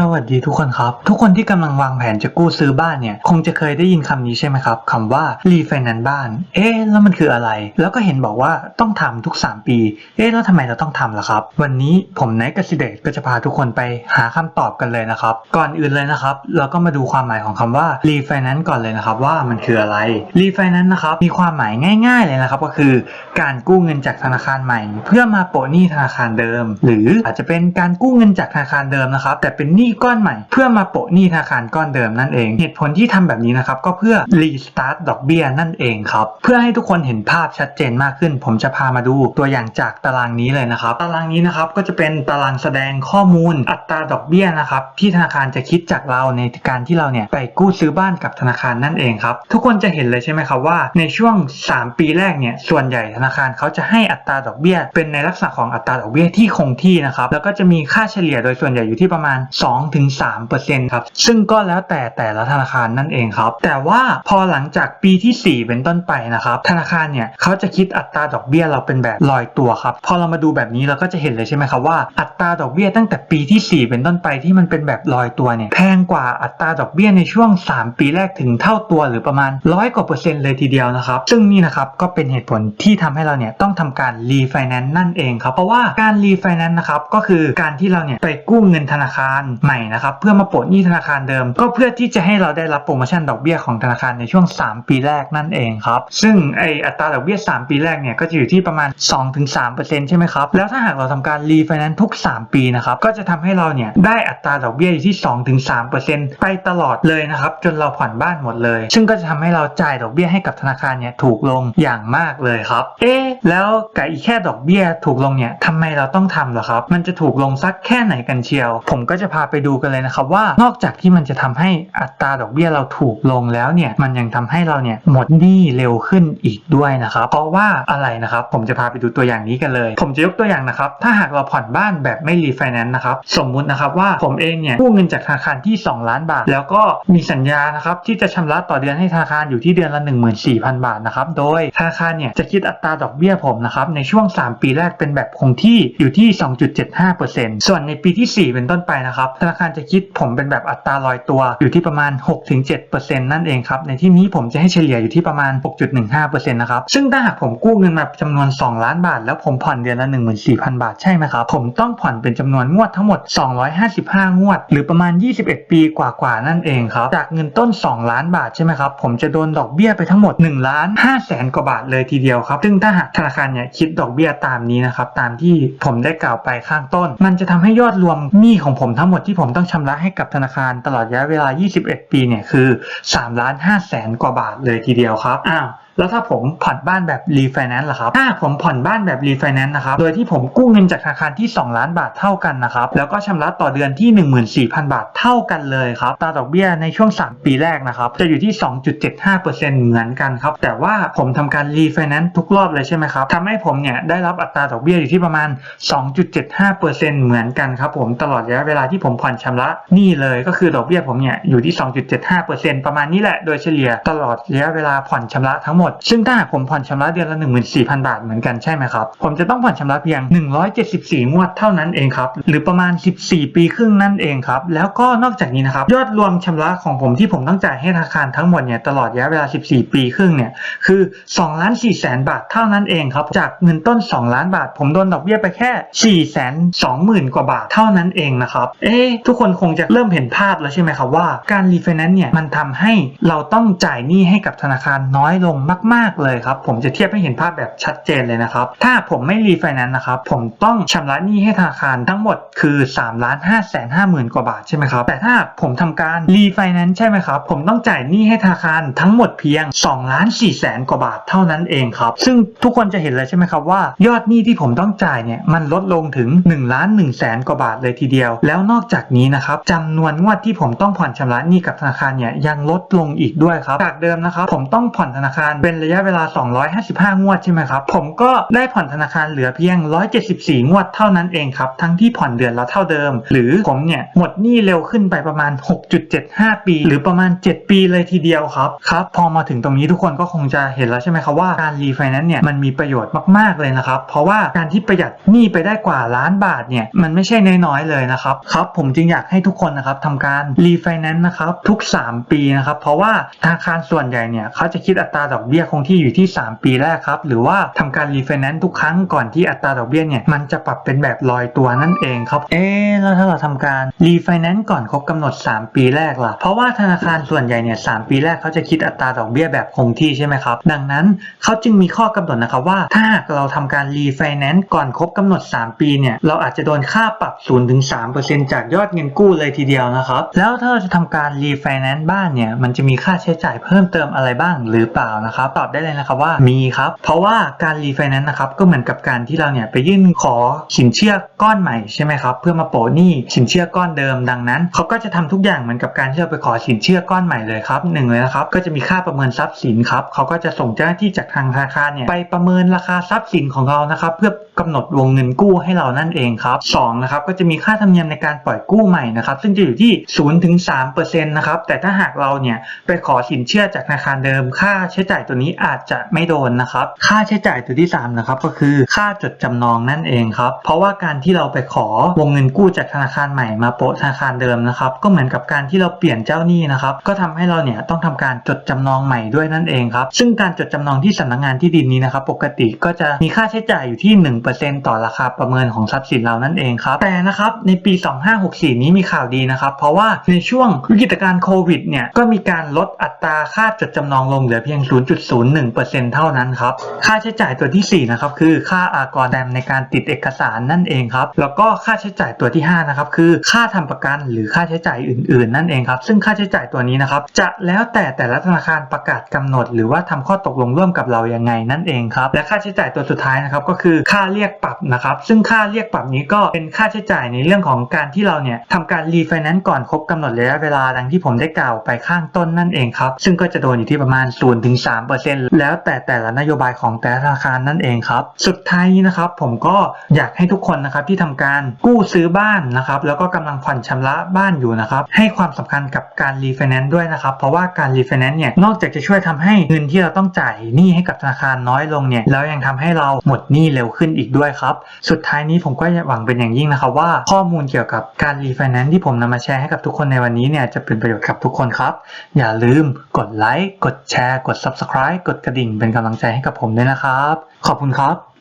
สวัสดีทุกคนครับ ทุกคนที่กำลังวางแผนจะกู้ซื้อบ้านเนี่ย คงจะเคยได้ยินคำนี้ใช่ไหมครับคำว่า refinance บ้าน เอ๊ะแล้วมันคืออะไร แล้วก็เห็นบอกว่าต้องทำทุก 3 ปี เอ๊ะแล้วทำไมเราต้องทำล่ะครับ วันนี้ผมไนท์กสิเดชก็จะพาทุกคนไปหาคำตอบกันเลยนะครับ ก่อนอื่นเลยนะครับ เราก็มาดูความหมายของคำว่า refinance ก่อนเลยนะครับ ว่ามันคืออะไร refinance นะครับมีความหมายง่าย ๆ เลยนะครับ ก็คือการกู้เงินจากธนาคารใหม่ เพื่อมาโปะหนี้ธนาคารเดิม หรืออาจจะเป็นการกู้เงินจากธนาคารเดิมนะครับ แต่เป็นหนี้ก้อนใหม่ เพื่อมาโปะหนี้ธนาคารก้อนเดิมนั่นเอง เหตุผลที่ทำแบบนี้นะครับก็เพื่อ restart ดอกเบี้ยนั่นเองครับเพื่อให้ทุกคนเห็นภาพชัดเจนมากขึ้น ผมจะพามาดูตัวอย่างจากตารางนี้เลยนะครับ ตารางนี้นะครับก็จะเป็นตารางแสดงข้อมูลอัตราดอกเบี้ยนะครับที่ธนาคารจะคิดจากเราในการที่เราเนี่ยไปกู้ซื้อบ้านกับธนาคารนั่นเองครับทุกคนจะเห็นเลยใช่ไหมครับว่า ในช่วง 3 ปีแรกเนี่ยส่วนใหญ่ธนาคารเขาจะให้อัตราดอกเบี้ย เป็นในลักษณะของอัตราดอกเบี้ยที่คงที่นะครับแล้วก็จะมีค่าเฉลี่ยโดยส่วนใหญ่อยู่ที่ประมาณ2-3%ครับ ซึ่งก็แล้วแต่แต่ละธนาคารนั่นเองครับ แต่ว่าพอหลังจากปีที่ 4 เป็นต้นไปนะครับ ธนาคารเนี่ยเขาจะคิดอัตราดอกเบี้ยเราเป็นแบบลอยตัวครับ พอเรามาดูแบบนี้เราก็จะเห็นเลยใช่ไหมครับว่าอัตราดอกเบี้ยตั้งแต่ปีที่ 4 เป็นต้นไปที่มันเป็นแบบลอยตัวเนี่ยแพงกว่าอัตราดอกเบี้ยในช่วง 3 ปีแรกถึงเท่าตัวหรือประมาณร้อยกว่าเปอร์เซ็นต์เลยทีเดียวนะครับ ซึ่งนี่นะครับก็เป็นเหตุผลที่ทำให้เราเนี่ยต้องทำการรีไฟแนนซ์นั่นเองครับ เพราะว่าการรีไฟแนนซ์นะครับก็คือการที่เราเนี่ยไปกู้เงินธนาคารใหม่นะครับเพื่อมาโปะหนี้ธนาคารเดิม ก็เพื่อที่จะให้เราได้รับโปรโมชั่นดอกเบี้ยของธนาคารในช่วง 3 ปีแรกนั่นเองครับซึ่งไออัตราดอกเบี้ย 3 ปีแรกเนี่ยก็จะอยู่ที่ประมาณ 2-3%ใช่ไหมครับแล้วถ้าหากเราทำการรีไฟแนนซ์ทุก 3 ปีนะครับก็จะทำให้เราเนี่ยได้อัตราดอกเบี้ยอยู่ที่ 2-3%ไปตลอดเลยนะครับจนเราผ่อนบ้านหมดเลย ซึ่งก็จะทำให้เราจ่ายดอกเบี้ยให้กับธนาคารเนี่ยถูกลงอย่างมากเลยครับ เอ๊แล้วกับอีกแค่ดอกเบี้ยถูกลงเนี่ยทำไมเราต้องทำเหรอครับ มันจะถูกลงสักแค่ไหนกันเชียว ผมก็จะพาไปไปดูกันเลยนะครับว่านอกจากที่มันจะทำให้อัตราดอกเบี้ยเราถูกลงแล้วเนี่ยมันยังทำให้เราเนี่ยหมดหนี้เร็วขึ้นอีกด้วยนะครับเพราะว่าอะไรนะครับผมจะพาไปดูตัวอย่างนี้กันเลย ผมจะยกตัวอย่างนะครับถ้าหากเราผ่อนบ้านแบบไม่รีไฟแนนซ์นะครับสมมุตินะครับว่าผมเองเนี่ยกู้เงินจากธนาคารที่ 2 ล้านบาท แล้วก็มีสัญญานะครับที่จะชำระต่อเดือนให้ธนาคารอยู่ที่เดือนละ 14,000 บาทนะครับโดยธนาคารเนี่ยจะคิดอัตราดอกเบี้ยผมนะครับในช่วง 3 ปีแรกเป็นแบบคงที่อยู่ที่ 2.75%ส่วนในปีที่ 4 เป็นต้นไปนะครับธนาคารจะคิดผมเป็นแบบอัตราลอยตัวอยู่ที่ประมาณ 6-7%นั่นเองครับ ในที่นี้ผมจะให้เฉลี่ยอยู่ที่ประมาณ 6.15%นะครับ ซึ่งถ้าหากผมกู้เงินมาจำนวน 2 ล้านบาท แล้วผมผ่อนเดือนละ 14,000 บาทใช่ไหมครับ ผมต้องผ่อนเป็นจำนวนงวดทั้งหมด 255 งวด หรือประมาณ 21 ปีกว่าๆ นั่นเองครับ จากเงินต้น 2 ล้านบาทใช่ไหมครับ ผมจะโดนดอกเบี้ยไปทั้งหมด1ล้าน5แสนกว่าบาทเลยทีเดียวครับ ซึ่งถ้าหากธนาคารเนี่ยคิดดอกเบี้ยตามนี้นะครับ ตามที่ผมได้กล่าวไปข้างต้น มันจะทำให้ยอดรวมหนี้ของผมทั้งหมดที่ผมต้องชำระให้กับธนาคารตลอดระยะเวลา 21 ปีเนี่ยคือ3ล้าน5แสนกว่าบาทเลยทีเดียวครับอ้าว แล้วถ้าผมผ่อนบ้านแบบรีไฟแนนซ์ล่ะครับถ้าผมผ่อนบ้านแบบรีไฟแนนซ์นะครับโดยที่ผมกู้เงินจากธนาคารที่ 2 ล้านบาทเท่ากันนะครับแล้วก็ชำระต่อเดือนที่ 14,000 บาทเท่ากันเลยครับตราดอกเบี้ยในช่วง 3 ปีแรกนะครับจะอยู่ที่ 2.75%เหมือนกันครับแต่ว่าผมทำการรีไฟแนนซ์ทุกรอบเลยใช่ไหมครับทำให้ผมเนี่ยได้รับอัตราดอกเบี้ยอยู่ที่ประมาณ 2.75%เหมือนกันครับผมตลอดระยะเวลาที่ผมผ่อนชำระหนี่เลยก็คือดอกเบี้ยผมเนี่ยอยู่ที่ 2.75%ประมาณนี้แหละโดยเฉลี่ยตลอดระยะเวลาผ่อนชำระทั้งหมดซึ่งถ้าหากผมผ่อนชำระเดือนละ 14,000 บาทเหมือนกันใช่ไหมครับ ผมจะต้องผ่อนชำระเพียง 174 งวดเท่านั้นเองครับ หรือประมาณ 14 ปีครึ่งนั่นเองครับ แล้วก็นอกจากนี้นะครับ ยอดรวมชำระของผมที่ผมต้องจ่ายให้ธนาคารทั้งหมดเนี่ยตลอดระยะเวลา 14 ปีครึ่งเนี่ยคือ2ล้าน4แสนบาทเท่านั้นเองครับ จากเงินต้น 2 ล้านบาท ผมโดนดอกเบี้ยไปแค่4 2 0 0 0 0กว่าบาทเท่านั้นเองนะครับ เอ๊ทุกคนคงจะเริ่มเห็นภาพแล้วใช่ไหมครับว่าการรีไฟแนนซ์เนี่ยมันทำให้เราต้องจ่ายหนี้ให้กับธนาคารน้อยลงมากๆเลยครับ ผมจะเทียบให้เห็นภาพแบบชัดเจนเลยนะครับ ถ้าผมไม่รีไฟแนนซ์นะครับ ผมต้องชำระหนี้ให้ธนาคารทั้งหมดคือ3ล้าน5แสน5หมื่นกว่าบาทใช่ไหมครับ แต่ถ้าผมทำการรีไฟแนนซ์ใช่ไหมครับ ผมต้องจ่ายหนี้ให้ธนาคารทั้งหมดเพียง2ล้าน4แสนกว่าบาทเท่านั้นเองครับ ซึ่งทุกคนจะเห็นเลยใช่ไหมครับว่า ยอดหนี้ที่ผมต้องจ่ายเนี่ยมันลดลงถึง1ล้าน1แสนกว่าบาทเลยทีเดียว แล้วนอกจากนี้นะครับจำนวนงวดที่ผมต้องผ่อนชำระหนี้กับธนาคารเนี่ยยังลดลงอีกด้วยครับ จากเดิมนะครับผมต้องผ่อนธนาคารเป็นระยะเวลา 255 งวดใช่ไหมครับ ผมก็ได้ผ่อนธนาคารเหลือเพียง 174 งวดเท่านั้นเองครับ ทั้งที่ผ่อนเดือนละเท่าเดิม หรือผมเนี่ยหมดหนี้เร็วขึ้นไปประมาณ 6.75 ปี หรือประมาณ 7 ปีเลยทีเดียวครับ ครับ พอมาถึงตรงนี้ทุกคนก็คงจะเห็นแล้วใช่ไหมครับว่าการรีไฟแนนซ์เนี่ยมันมีประโยชน์มาก ๆ เลยนะครับ เพราะว่าการที่ประหยัดหนี้ไปได้กว่าล้านบาทเนี่ยมันไม่ใช่น้อยๆเลยนะครับครับ ผมจึงอยากให้ทุกคนนะครับทำการรีไฟแนนซ์นะครับทุก 3 ปีนะครับเพราะว่าธนาคารส่วนใหญ่เนี่ยเขาจะคิดอัตราดอกเบี้ยคงที่อยู่ที่ 3 ปีแรกครับ หรือว่าทำการรีไฟแนนซ์ทุกครั้งก่อนที่อัตราดอกเบี้ยเนี่ยมันจะปรับเป็นแบบลอยตัวนั่นเองครับ เอ๊แล้วถ้าเราทำการรีไฟแนนซ์ก่อนครบกำหนด 3 ปีแรกล่ะ เพราะว่าธนาคารส่วนใหญ่เนี่ยสปีแรกเขาจะคิดอัตราดอกเบี้ยแบบคงที่ใช่ไหมครับ ดังนั้นเขาจึงมีข้อกำหนดนะครับว่า ถ้าเราทำการรีไฟแนนซ์ก่อนครบกำหนด 3 ปีเนี่ยเราอาจจะโดนค่าปรับ0-3%จากยอดเงินกู้เลยทีเดียวนะครับ แล้วถ้าเราจะทำการรีไฟแนนซ์บ้านเนี่ยมันจะมีค่าใช้จ่ายเพิ่มเติมอะไรบ้างหรือเปล่านะครับตอบได้เลยนะครับว่ามีครับ เพราะว่าการรีไฟแนนซ์นะครับก็เหมือนกับการที่เราเนี่ยไปยื่นขอสินเชื่อก้อนใหม่ใช่ไหมครับเพื่อมาโปะหนี้สินเชื่อก้อนเดิมดังนั้นเขาก็จะทำทุกอย่างเหมือนกับการที่เราไปขอสินเชื่อก้อนใหม่เลยครับหนึ่งเลยนะครับก็จะมีค่าประเมินทรัพย์สินครับเขาก็จะส่งเจ้าหน้าที่จากทางธนาคารเนี่ยไปประเมินราคาทรัพย์สินของเรานะครับเพื่อ กำหนดวงเงินกู้ให้เรานั่นเองครับสองนะครับก็จะมีค่าธรรมเนียมในการปล่อยกู้ใหม่นะครับซึ่งจะอยู่ที่0ถึง3%นะครับแต่ถ้าหากเราเนี่ยไปขอสินเชื่อจากธนาคารเดิม ค่าใช้จ่ายตัวนี้อาจจะไม่โดนนะครับค่าใช้จ่ายตัวที่สามนะครับก็คือค่าจดจำนองนั่นเองครับเพราะว่าการที่เราไปขอวงเงินกู้จากธนาคารใหม่มาโปะธนาคารเดิมนะครับก็เหมือนกับการที่เราเปลี่ยนเจ้าหนี้นะครับก็ทำให้เราเนี่ยต้องทำการจดจำนองใหม่ด้วยนั่นเองครับซึ่งการจดจำนองที่สำนักงานที่ดินนี้นะครับปกติก็จะมีค่าใช้จ่ายอยู่ที่ 1ต่อราคาประเมินของทรัพย์สินเรานั่นเองครับแต่นะครับในปี 2564 นี้มีข่าวดีนะครับ เพราะว่าในช่วงวิกฤตการณ์โควิดเนี่ยก็มีการลดอัตราค่าจดจำนองลงเหลือเพียง 0.01%เท่านั้นครับค่าใช้จ่ายตัวที่ 4 นะครับ คือค่าอากรแดมในการติดเอกสารนั่นเองครับแล้วก็ค่าใช้จ่ายตัวที่ 5 นะครับ คือค่าทำประกันหรือค่าใช้จ่ายอื่น ๆ นั่นเองครับ ซึ่งค่าใช้จ่ายตัวนี้นะครับ จะแล้วแต่แต่ละธนาคารประกาศกำหนด หรือว่าทำข้อตกลงร่วมกับเรายังไงนั่นเองครับและค่าใช้จ่ายตัวสุดท้ายนะครับก็คือค่าเรียกปรับนะครับ ซึ่งค่าเรียกปรับนี้ก็เป็นค่าใช้จ่ายในเรื่องของการที่เราเนี่ยทำการรีไฟแนนซ์ก่อนครบกำหนดระยะเวลาดังที่ผมได้กล่าวไปข้างต้นนั่นเองครับ ซึ่งก็จะโดนอยู่ที่ประมาณ0-3%แล้วแต่แต่ละนโยบายของแต่ละธนาคารนั่นเองครับ สุดท้ายนี้นะครับผมก็อยากให้ทุกคนนะครับที่ทำการกู้ซื้อบ้านนะครับ แล้วก็กำลังผ่อนชำระบ้านอยู่นะครับ ให้ความสำคัญกับการรีไฟแนนซ์ด้วยนะครับ เพราะว่าการรีไฟแนนซ์เนี่ยนอกจากจะช่วยทำให้เงินที่เราต้องจ่ายหนี้ให้กับธนาคารน้อยลงเนี่ยแล้วยังทำให้เราหมดหนี้เร็วขึ้นอีกด้วยครับ สุดท้ายนี้ผมก็หวังเป็นอย่างยิ่งนะครับว่าข้อมูลเกี่ยวกับการรีไฟแนนซ์ที่ผมนำมาแชร์ให้กับทุกคนในวันนี้เนี่ยจะเป็นประโยชน์กับทุกคนครับ อย่าลืมกดไลค์กดแชร์ กด subscribe กดกระดิ่งเป็นกำลังใจให้กับผมด้วยนะครับ ขอบคุณครับ